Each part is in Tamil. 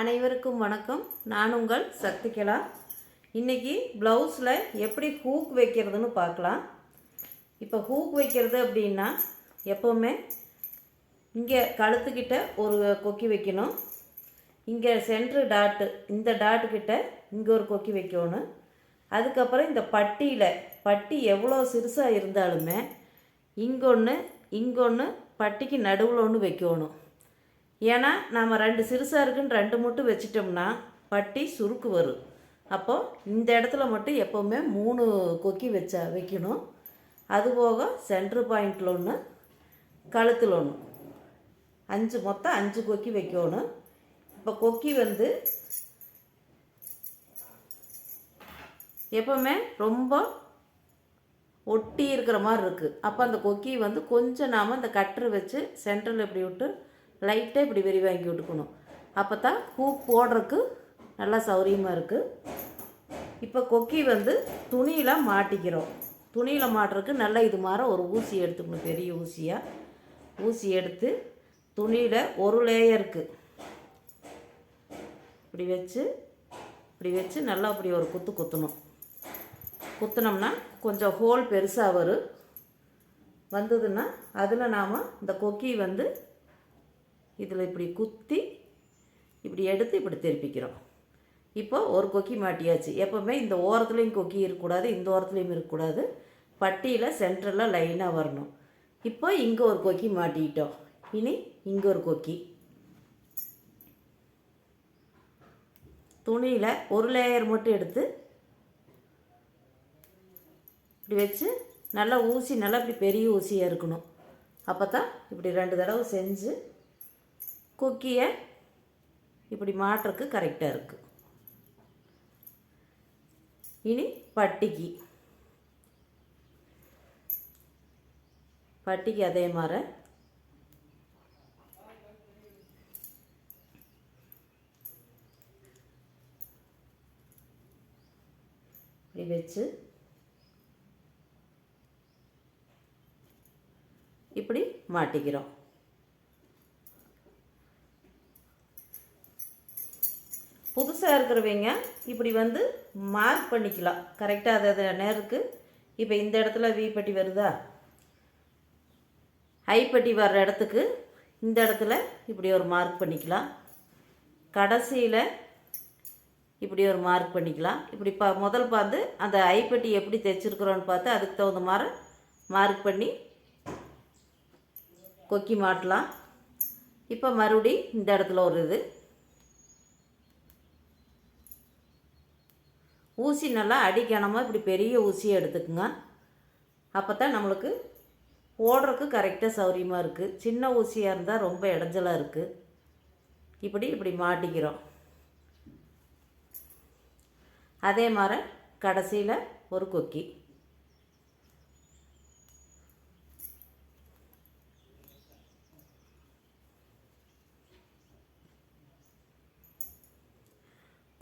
அனைவருக்கும் வணக்கம். நான் உங்கள் சக்திகலா. இன்றைக்கி ப்ளவுஸில் எப்படி ஹூக் வைக்கிறதுன்னு பார்க்கலாம். இப்போ ஹூக் வைக்கிறது அப்படின்னா எப்போவுமே இங்கே கழுத்துக்கிட்ட ஒரு கொக்கி வைக்கணும். இங்கே சென்ட்ரு டாட்டு இந்த டாட்டுக்கிட்ட இங்கே ஒரு கொக்கி வைக்கணும். அதுக்கப்புறம் இந்த பட்டியில் பட்டி எவ்வளோ சிறுசாக இருந்தாலுமே இங்கொன்று இங்கொன்று பட்டிக்கு நடுவில் ஒன்று வைக்கணும். ஏன்னா நாம் ரெண்டு சிறுசாக இருக்குன்னு ரெண்டு மட்டும் வச்சிட்டோம்னா பட்டி சுருக்கு வரும். அப்போது இந்த இடத்துல மட்டும் எப்போவுமே மூணு கொக்கி வச்சா வைக்கணும். அதுபோக சென்ட்ரு பாயிண்டில் ஒன்று கழுத்தில் ஒன்று அஞ்சு மொத்தம் அஞ்சு கொக்கி வைக்கணும். இப்போ கொக்கி வந்து எப்போவுமே ரொம்ப ஒட்டி இருக்கிற மாதிரி இருக்குது அப்போ அந்த கொக்கி வந்து கொஞ்சம் நாம் அந்த கட்டரு வச்சு சென்டரில் இப்படி விட்டு லைட்டாக இப்படி விரிவாக்கி விட்டுக்கணும். அப்போ தான் பூ போடுறதுக்கு நல்லா சௌரியமாக இருக்குது இப்போ கொக்கி வந்து துணியில் மாட்டிக்கிறோம். துணியில் மாட்டுறதுக்கு நல்லா இது மாதிரி ஒரு ஊசி எடுத்துக்கணும் பெரிய ஊசியாக ஊசி எடுத்து துணியில் ஒரு லேயருக்கு இப்படி வச்சு இப்படி வச்சு நல்லா அப்படி ஒரு குத்து குத்தணும். குத்தினோம்னா கொஞ்சம் ஹோல் பெருசாக வரும். வந்ததுன்னா அதில் நாம் இந்த கொக்கி வந்து இதில் இப்படி குத்தி இப்படி எடுத்து இப்படி திருப்பிக்கிறோம். இப்போ ஒரு கொக்கி மாட்டியாச்சு. எப்போவுமே இந்த ஓரத்துலேயும் கொக்கி இருக்கக்கூடாது இந்த ஓரத்துலேயும் இருக்கக்கூடாது. பட்டியில் சென்டரில் லைனாக வரணும். இப்போ இங்கே ஒரு கொக்கி மாட்டிக்கிட்டோம். இனி இங்கே ஒரு கொக்கி. துணியில் ஒரு லேயர் மட்டும் எடுத்து இப்படி வச்சு நல்லா ஊசி நல்லா இப்படி பெரிய ஊசியாக இருக்கணும். அப்போ தான் இப்படி ரெண்டு தடவை செஞ்சு கொக்கியை இப்படி மாட்டுறதுக்கு கரெக்டாக இருக்குது இனி பட்டிக்கு பட்டிக்கு அதே மாதிரி. இப்படி வச்சு. இப்படி மாட்டிக்கிறோம். புதுசாக இருக்கிறவங்க இப்படி வந்து மார்க் பண்ணிக்கலாம். கரெக்டாக அது அது நேருக்கு இப்போ இந்த இடத்துல வி பட்டி வருதா? ஐப்பட்டி வர்ற இடத்துக்கு இந்த இடத்துல இப்படி ஒரு மார்க் பண்ணிக்கலாம். கடைசியில் இப்படி ஒரு மார்க் பண்ணிக்கலாம். இப்படி பா முதல் பார்த்து அந்த ஐப்பட்டி எப்படி தைச்சிருக்கிறோன்னு பார்த்து அதுக்கு தகுந்த மாதிரி மார்க் பண்ணி கொக்கி மாட்டலாம். இப்போ மறுபடி இந்த இடத்துல ஒரு இது. ஊசி நல்லா அடிக்கணமாக இப்படி பெரிய ஊசியை எடுத்துக்குங்க. அப்போ தான் நம்மளுக்கு ஓடுறதுக்கு கரெக்டாக சௌரியமாக இருக்குது சின்ன ஊசியாக இருந்தால் ரொம்ப இடைஞ்சலாக இருக்குது இப்படி இப்படி மாட்டிக்கிறோம். அதே மாதிரி கடைசியில் ஒரு கொக்கி.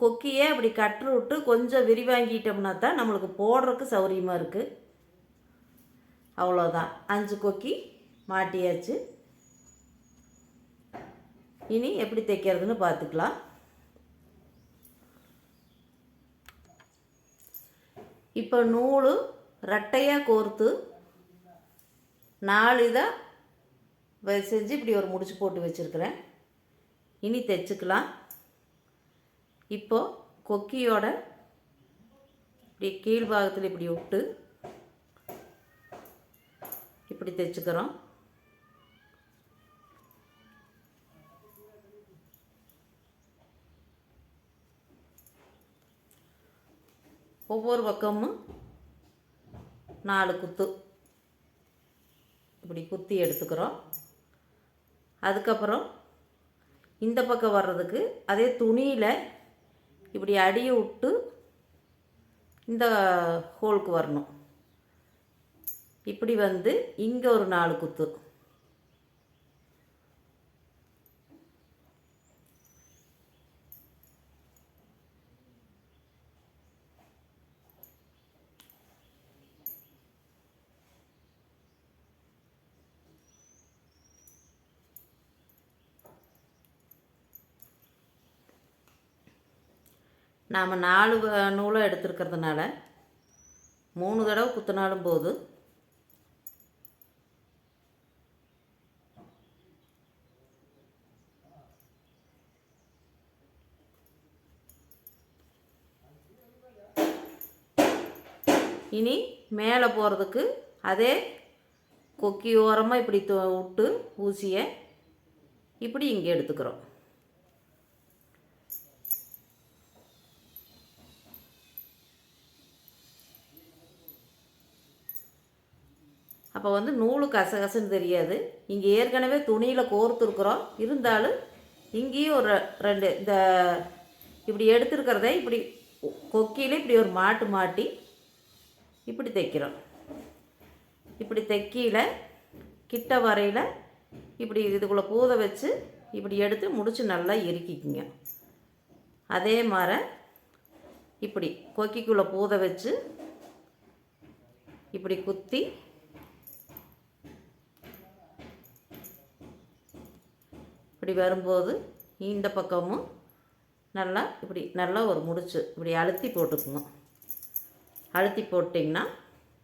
கொக்கியே அப்படி கட்டு விட்டு கொஞ்சம் விரிவாங்கிட்டோம்னா தான் நம்மளுக்கு போடுறதுக்கு சௌகரியமாக இருக்குது அவ்வளோதான் அஞ்சு கொக்கி மாட்டியாச்சு. இனி எப்படி தைக்கிறதுன்னு பார்த்துக்கலாம். இப்போ நூல் ரெட்டையாக கோர்த்து நாலு இதாக செஞ்சு இப்படி ஒரு முடிச்சு போட்டு வச்சுருக்கிறேன். இனி தைச்சுக்கலாம் இப்போ கொக்கியோட இப்படி கீழ்பாகத்தில் இப்படி விட்டு இப்படி தைச்சுக்கிறோம் ஒவ்வொரு பக்கமும் நாலு குத்து. இப்படி குத்தி எடுத்துக்கிறோம். அதுக்கப்புறம் இந்த பக்கம் வர்றதுக்கு அதே துணியில் இப்படி அடியை விட்டு இந்த ஹோலுக்கு வரணும். இப்படி வந்து இங்கே ஒரு நாலு குத்து. நாம் நாலு நூலாக எடுத்துருக்கிறதுனால மூணு தடவை குத்தினாலும் போது. இனி மேலே போகிறதுக்கு அதே கொக்கி ஓரமாக இப்படி விட்டு ஊசியை இப்படி இங்கே எடுத்துக்கிறோம். அப்போ வந்து நூலு கசகசன்னு தெரியாது. இங்கே ஏற்கனவே துணியில் கோர்த்துருக்குறோம். இருந்தாலும் இங்கேயும் ஒரு ரெண்டு இந்த இப்படி எடுத்துருக்கிறத இப்படி கொக்கியில் இப்படி ஒரு மாட்டு மாட்டி இப்படி தைக்கிறோம். இப்படி தைக்கியில் கிட்ட வரையில் இப்படி இதுக்குள்ளே பூதை வச்சு இப்படி எடுத்து முடிச்சு நல்லா இறுக்கிக்குங்க. அதே மாதிரி இப்படி கொக்கிக்குள்ளே பூதை வச்சு இப்படி குத்தி இப்படி வரும்போது இந்த பக்கமும் நல்லா இப்படி நல்லா ஒரு முடிச்சு இப்படி அழுத்தி போட்டுக்குங்க. அழுத்தி போட்டிங்கன்னா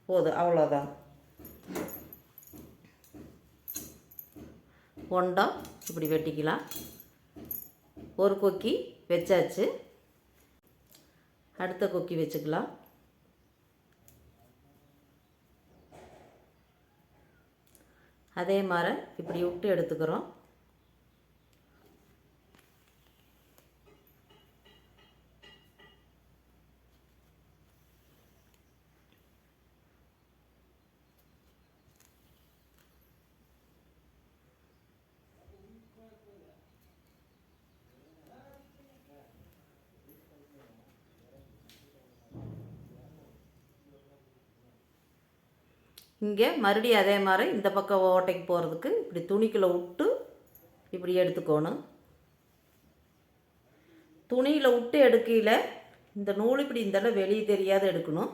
போதும் அவ்வளோதான். ஒண்டம் இப்படி வெட்டிக்கலாம். ஒரு கொக்கி வச்சாச்சு. அடுத்த கொக்கி வச்சுக்கலாம். அதே மாதிரி இப்படி விட்டு எடுத்துக்கிறோம். இங்கே மறுபடியும் அதே மாதிரி இந்த பக்கம் ஓட்டைக்கு போகிறதுக்கு இப்படி துணிக்குள்ளே விட்டு இப்படி எடுத்துக்கணும். துணியில் விட்டு எடுக்கையில் இந்த நூல் இப்படி இந்த இடம் வெளியே தெரியாத எடுக்கணும்.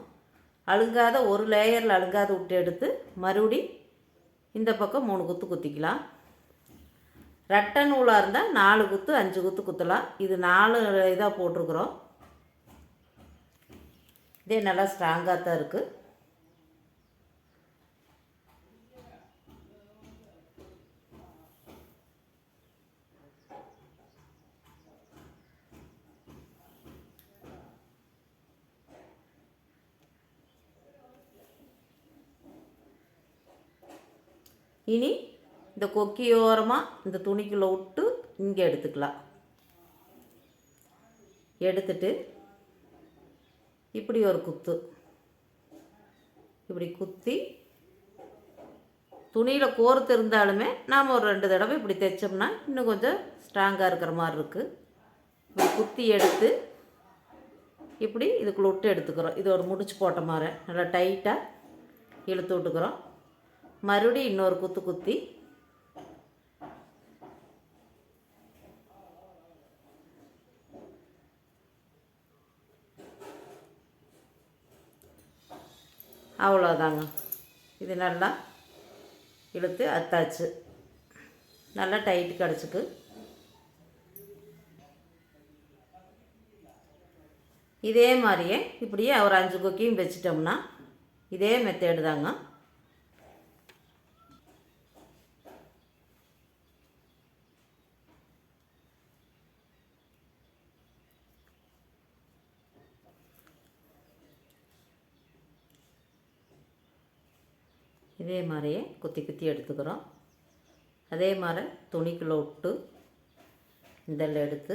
அழுங்காத ஒரு லேயரில் அழுங்காத விட்டு எடுத்து மறுபடி இந்த பக்கம் மூணு குத்து குத்திக்கலாம். ரெட்டை நூலாக இருந்தால் நாலு குத்து அஞ்சு குத்து குத்தலாம். இது நாலு இதாக போட்டிருக்குறோம். இதே நல்லா ஸ்ட்ராங்காக தான் இருக்குது இனி இந்த கொக்கியோரமாக இந்த துணிக்குள்ளே விட்டு இங்கே எடுத்துக்கலாம். எடுத்துட்டு இப்படி ஒரு குத்து. இப்படி குத்தி துணியில் கோர்த்து இருந்தாலுமே நாம் ஒரு ரெண்டு தடவை இப்படி தைச்சோம்னா இன்னும் கொஞ்சம் ஸ்ட்ராங்காக இருக்கிற மாதிரி இருக்குது இப்படி குத்தி எடுத்து இப்படி இதுக்குள்ள விட்டு எடுத்துக்கிறோம். இது ஒரு முடிச்சு போட்ட மாதிரி. நல்லா டைட்டாக இழுத்து விட்டுக்கிறோம். மறுபடியும் இன்னொரு குத்து குத்தி. அவ்வளோதாங்க இது நல்லா இழுத்து அத்தாச்சு. நல்லா டைட்டு கிடச்சிக்கு இதே மாதிரியே இப்படியே ஒரு அஞ்சு கொக்கியும் வச்சிட்டோம்னா இதே மெத்தேடு தாங்க. இதே மாதிரியே குத்தி குத்தி எடுத்துக்கிறோம். அதே மாதிரி துணிக்குள்ளே விட்டு இதெல்லாம் எடுத்து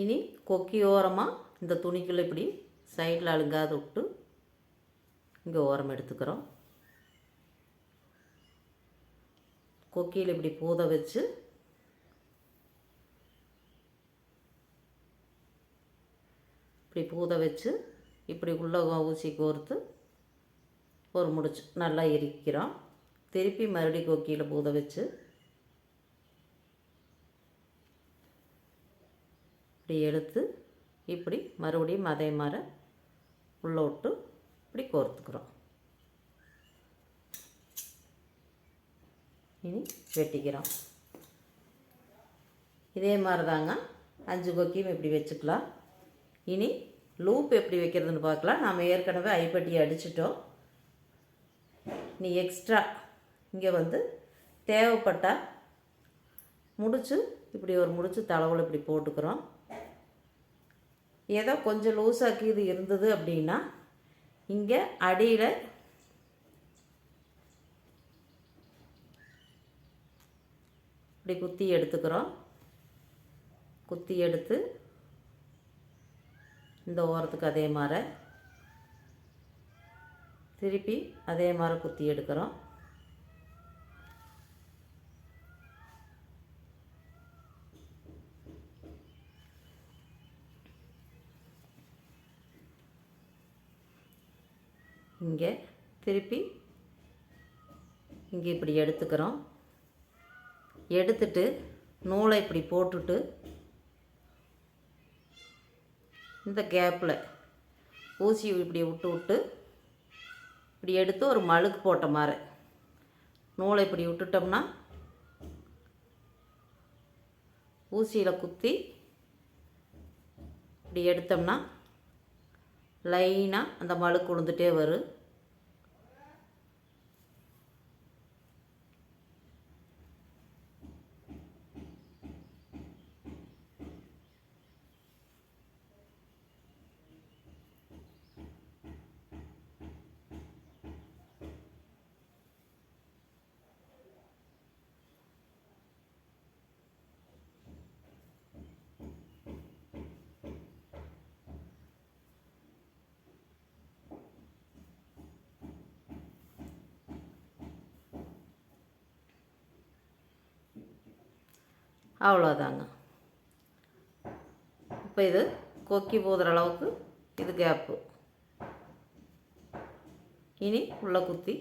இனி கொக்கி ஓரமாக இந்த துணிக்குள்ளே இப்படி சைடில் அழுங்காத விட்டு இங்கே ஓரம் எடுத்துக்கிறோம். கொக்கியில் இப்படி பூத வச்சு இப்படி பூத வச்சு இப்படி உள்ள ஊசி கோர்த்து ஒரு முடிச்சு நல்லா எரிக்கிறோம். திருப்பி மறுபடி கொக்கியில் பூத வச்சு இப்படி எடுத்து இப்படி மறுபடியும் அதே மாதிரி உள்ளே விட்டு இப்படி கோர்த்துக்கிறோம். இனி வெட்டிக்கிறோம். இதே மாதிரி தாங்க அஞ்சு கொக்கியும் இப்படி வச்சுக்கலாம். இனி லூப் எப்படி வைக்கிறதுன்னு பார்க்கலாம். நாம் ஏற்கனவே ஐப்பட்டியை அடிச்சிட்டோம். நீ எக்ஸ்ட்ரா இங்கே வந்து தேவைப்பட்டால் முடிச்சு இப்படி ஒரு முடிச்சு தளவில் இப்படி போட்டுக்கிறோம். ஏதோ கொஞ்சம் லூஸாக்கி இது இருந்தது அப்படின்னா இங்கே அடியில் இப்படி குத்தி எடுத்துக்கிறோம். குத்தி எடுத்து இந்த ஓரத்துக்கு அதே மாதிரி திருப்பி அதே மாதிரி குத்தி எடுக்கிறோம். இங்கே திருப்பி இங்கே இப்படி எடுத்துக்கிறோம். எடுத்துட்டு நூலை இப்படி போட்டுட்டு இந்த கேப்பில் ஊசி இப்படி விட்டு விட்டு இப்படி எடுத்து ஒரு மழுக்கு போட்ட மாதிரி நூலை இப்படி விட்டுட்டோம்னா ஊசியில் குத்தி இப்படி எடுத்தோம்னா லைனாக அந்த மழுக்கு விழுந்துட்டே வரும். அவ்வளோதாங்க இப்போ இது கொக்கி போதுற அளவுக்கு இது கேப்பு இனி உள்ளே குத்தி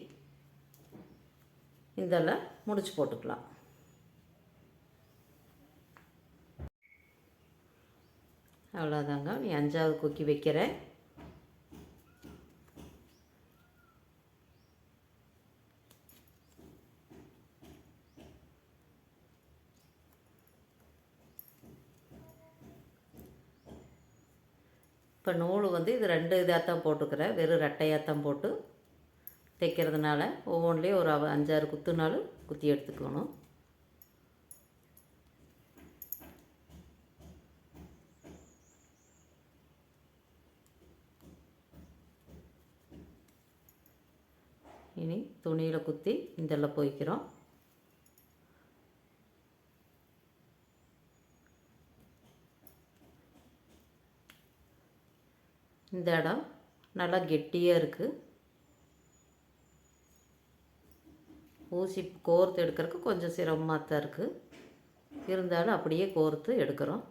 இதெல்லாம் முடிச்சு போட்டுக்கலாம். அவ்வளோதாங்க நீ அஞ்சாவது கொக்கி வைக்கிறேன். இப்போ நூல் வந்து இது ரெண்டு இதாக தான் போட்டுக்கிறேன். வெறும் ரெட்டையாக தான் போட்டு தைக்கிறதுனால ஒவ்வொன்றிலையும் ஒரு அஞ்சாறு குத்துனாலும் குத்தி எடுத்துக்கணும். இனி துணியில் குத்தி இதெல்லாம் போய்க்கிறோம். இந்த இடம் நல்லா கெட்டியாக இருக்குது ஊசி கோர்த்து எடுக்கிறதுக்கு கொஞ்சம் சிரமமாக தான் இருக்குது இருந்தாலும் அப்படியே கோர்த்து எடுக்கிறோம்.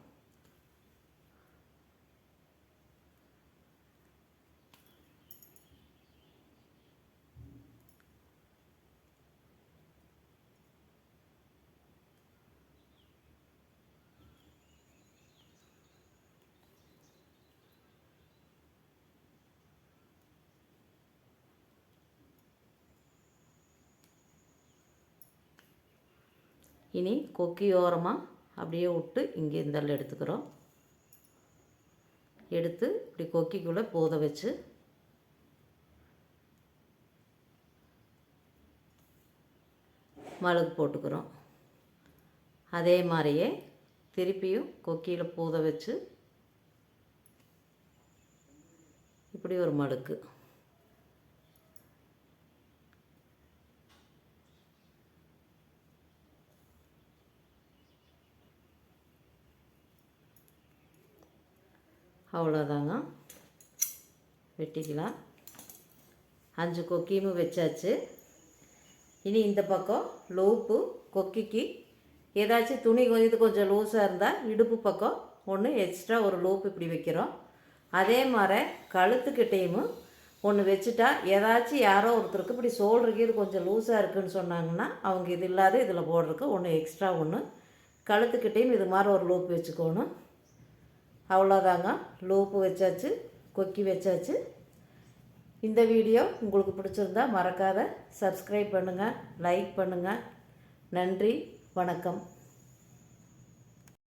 இனி கொக்கி ஓரமாக அப்படியே விட்டு இங்கே இந்தல்ல எடுத்துக்கிறோம். எடுத்து இப்படி கொக்கிக்குள்ளே போத வச்சு மழுகு போட்டுக்கிறோம். அதே மாதிரியே திருப்பியும் கொக்கியில் பூத வச்சு இப்படி ஒரு மடுக்கு அவ்வளோதாங்க வெட்டிக்கலாம். அஞ்சு கொக்கியும் வச்சாச்சு. இனி இந்த பக்கம் லூப்பு கொக்கிக்கு ஏதாச்சும் துணி கொஞ்சம் இது கொஞ்சம் லூஸாக இருந்தால் இடுப்பு பக்கம் ஒன்று எக்ஸ்ட்ரா ஒரு லோப்பு இப்படி வைக்கிறோம். அதே மாதிரி கழுத்துக்கிட்டேயும் ஒன்று வச்சுட்டா ஏதாச்சும் யாரோ ஒருத்தருக்கு இப்படி சோல்டருக்கு இது கொஞ்சம் லூஸாக இருக்குன்னு சொன்னாங்கன்னா அவங்க இது இல்லாத இதில் போடுறதுக்கு ஒன்று எக்ஸ்ட்ரா ஒன்று கழுத்துக்கிட்டேயும் இது மாதிரி ஒரு லூப் வச்சுக்கணும். அவ்வளோதாங்க. லூப்பு வச்சாச்சு கொக்கி வச்சாச்சு. இந்த வீடியோ உங்களுக்கு பிடிச்சிருந்தா மறக்காத சப்ஸ்கிரைப் பண்ணுங்கள் லைக் பண்ணுங்கள் நன்றி வணக்கம்.